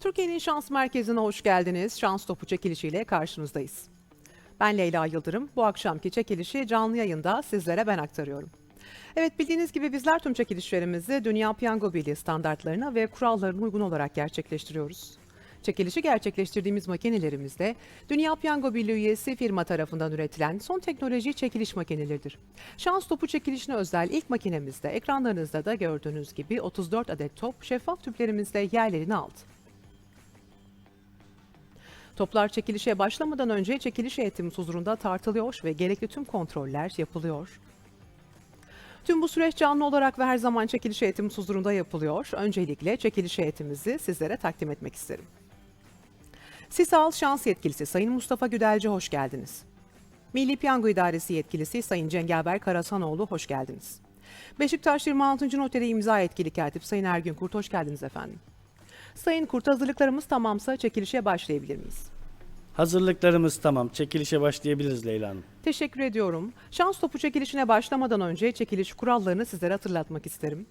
Türkiye'nin şans merkezine hoş geldiniz. Şans topu çekilişiyle karşınızdayız. Ben Leyla Yıldırım. Bu akşamki çekilişi canlı yayında sizlere ben aktarıyorum. Evet bildiğiniz gibi bizler tüm çekilişlerimizi Dünya Piyango Birliği standartlarına ve kurallarına uygun olarak gerçekleştiriyoruz. Çekilişi gerçekleştirdiğimiz makinelerimizde Dünya Piyango Birliği üyesi firma tarafından üretilen son teknoloji çekiliş makineleridir. Şans topu çekilişine özel ilk makinemizde ekranlarınızda da gördüğünüz gibi 34 adet top şeffaf tüplerimizde yerlerini aldı. Toplar çekilişe başlamadan önce çekiliş heyetimiz huzurunda tartılıyor ve gerekli tüm kontroller yapılıyor. Tüm bu süreç canlı olarak ve her zaman çekiliş heyetimiz huzurunda yapılıyor. Öncelikle çekiliş heyetimizi sizlere takdim etmek isterim. Sisal Şans Yetkilisi Sayın Mustafa Güdelci hoş geldiniz. Milli Piyango İdaresi Yetkilisi Sayın Cengaber Karasanoğlu hoş geldiniz. Beşiktaş 26. Noteri imza yetkili katip Sayın Ergün Kurt hoş geldiniz efendim. Sayın Kurt hazırlıklarımız tamamsa çekilişe başlayabilir miyiz? Hazırlıklarımız tamam. Çekilişe başlayabiliriz Leyla Hanım. Teşekkür ediyorum. Şans topu çekilişine başlamadan önce çekiliş kurallarını sizlere hatırlatmak isterim.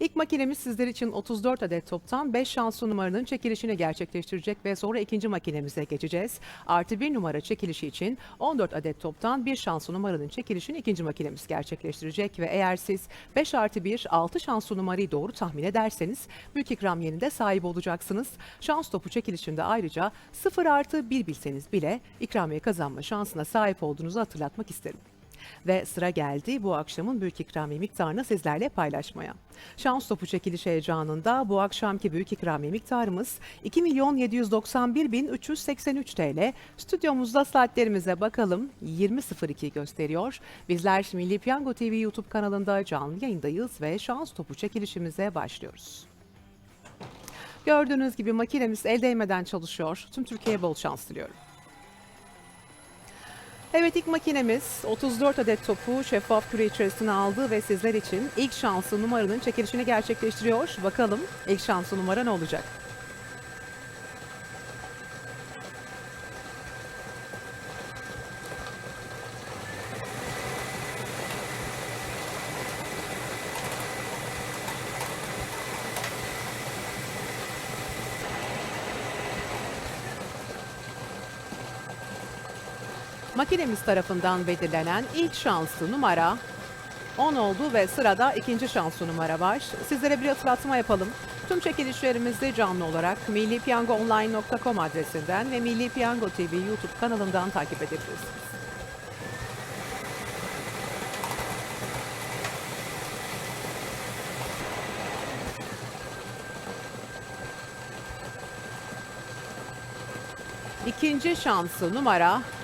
İlk makinemiz sizler için 34 adet toptan 5 şanslı numaranın çekilişini gerçekleştirecek ve sonra ikinci makinemize geçeceğiz. Artı bir numara çekilişi için 14 adet toptan bir şanslı numaranın çekilişini ikinci makinemiz gerçekleştirecek ve eğer siz 5 artı 1 6 şanslı numarayı doğru tahmin ederseniz büyük ikram yerinde sahip olacaksınız. Şans topu çekilişinde ayrıca 0 artı 1 bilseniz bile ikramiye kazanma şansına sahip olduğunuzu hatırlatmak isterim. Ve sıra geldi bu akşamın büyük ikramiye miktarını sizlerle paylaşmaya. Şans topu çekiliş heyecanında bu akşamki büyük ikramiye miktarımız 2 milyon 791 bin 383 TL. Stüdyomuzda saatlerimize bakalım 20.02 gösteriyor. Bizler Milli Piyango TV YouTube kanalında canlı yayındayız ve şans topu çekilişimize başlıyoruz. Gördüğünüz gibi makinemiz el değmeden çalışıyor. Tüm Türkiye'ye bol şans diliyorum. Evet ilk makinemiz 34 adet topu şeffaf küre içerisine aldı ve sizler için ilk şanslı numaranın çekilişini gerçekleştiriyor. Bakalım ilk şanslı numara ne olacak? Makinemiz tarafından belirlenen ilk şanslı numara 10 oldu ve sırada ikinci şanslı numara var. Sizlere bir hatırlatma yapalım. Tüm çekilişlerimizi canlı olarak millipiyangoonline.com adresinden ve Milli Piyango TV YouTube kanalından takip edebilirsiniz. İkinci şansı numara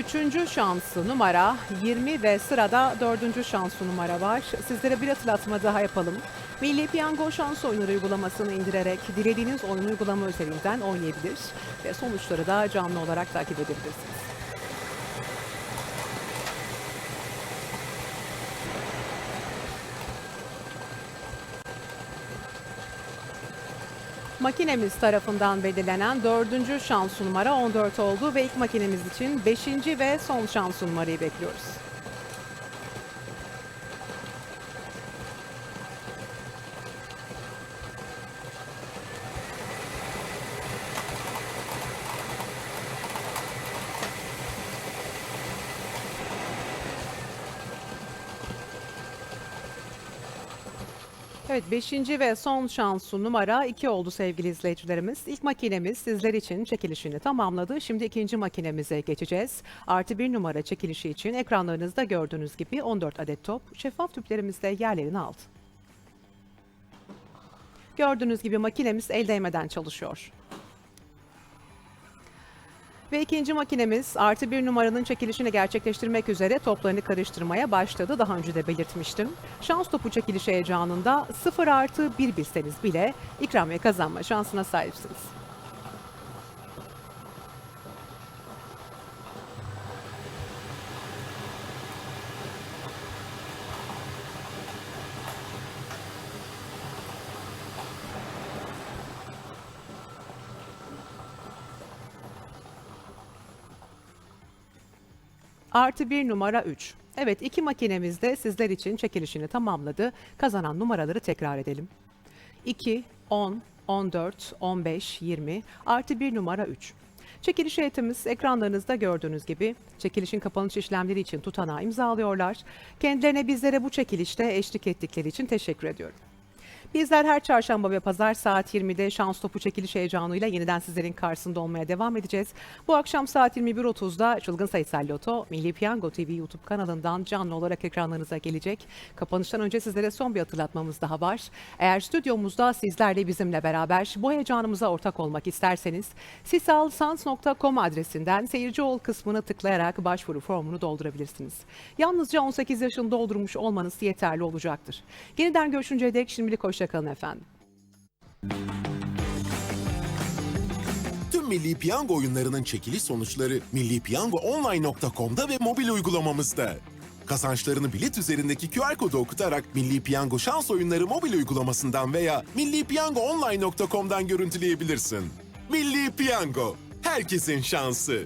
Üçüncü şansı numara 20 ve sırada dördüncü şansı numara var. Sizlere bir hatırlatma daha yapalım. Milli Piyango şans oyunları uygulamasını indirerek dilediğiniz oyun uygulama üzerinden oynayabilir ve sonuçları da canlı olarak takip edebilirsiniz. Makinemiz tarafından belirlenen dördüncü şans numara 14 oldu ve ilk makinemiz için beşinci ve son şans numarayı bekliyoruz. Evet 5. ve son şansı numara 2 oldu sevgili izleyicilerimiz. İlk makinemiz sizler için çekilişini tamamladı. Şimdi ikinci makinemize geçeceğiz. Artı bir numara çekilişi için ekranlarınızda gördüğünüz gibi 14 adet top şeffaf tüplerimizde yerlerini aldı. Gördüğünüz gibi makinemiz el değmeden çalışıyor. Ve ikinci makinemiz artı bir numaranın çekilişini gerçekleştirmek üzere toplarını karıştırmaya başladı. Daha önce de belirtmiştim. Şans topu çekilişi heyecanında 0 artı 1 bilseniz bile ikramiye kazanma şansına sahipsiniz. Artı 1 numara 3. Evet iki makinemiz de sizler için çekilişini tamamladı. Kazanan numaraları tekrar edelim. 2, 10, 14, 15, 20 artı 1 numara 3. Çekiliş heyetimiz ekranlarınızda gördüğünüz gibi çekilişin kapanış işlemleri için tutanağı imzalıyorlar. Kendilerine bizlere bu çekilişte eşlik ettikleri için teşekkür ediyorum. Bizler her çarşamba ve pazar saat 20'de şans topu çekiliş heyecanıyla yeniden sizlerin karşısında olmaya devam edeceğiz. Bu akşam saat 21.30'da Çılgın Sayısal Loto Milli Piyango TV YouTube kanalından canlı olarak ekranlarınıza gelecek. Kapanıştan önce sizlere son bir hatırlatmamız daha var. Eğer stüdyomuzda sizlerle bizimle beraber bu heyecanımıza ortak olmak isterseniz sisalsans.com adresinden seyirci ol kısmını tıklayarak başvuru formunu doldurabilirsiniz. Yalnızca 18 yaşını doldurmuş olmanız yeterli olacaktır. Yeniden görüşünceye dek şimdilik hoşçakalın efendim. Tüm Milli Piyango oyunlarının çekiliş sonuçları millipiyangoonline.com'da ve mobil uygulamamızda. Kazançlarını bilet üzerindeki QR kodu okutarak Milli Piyango şans oyunları mobil uygulamasından veya millipiyangoonline.com'dan görüntüleyebilirsin. Milli Piyango, herkesin şansı.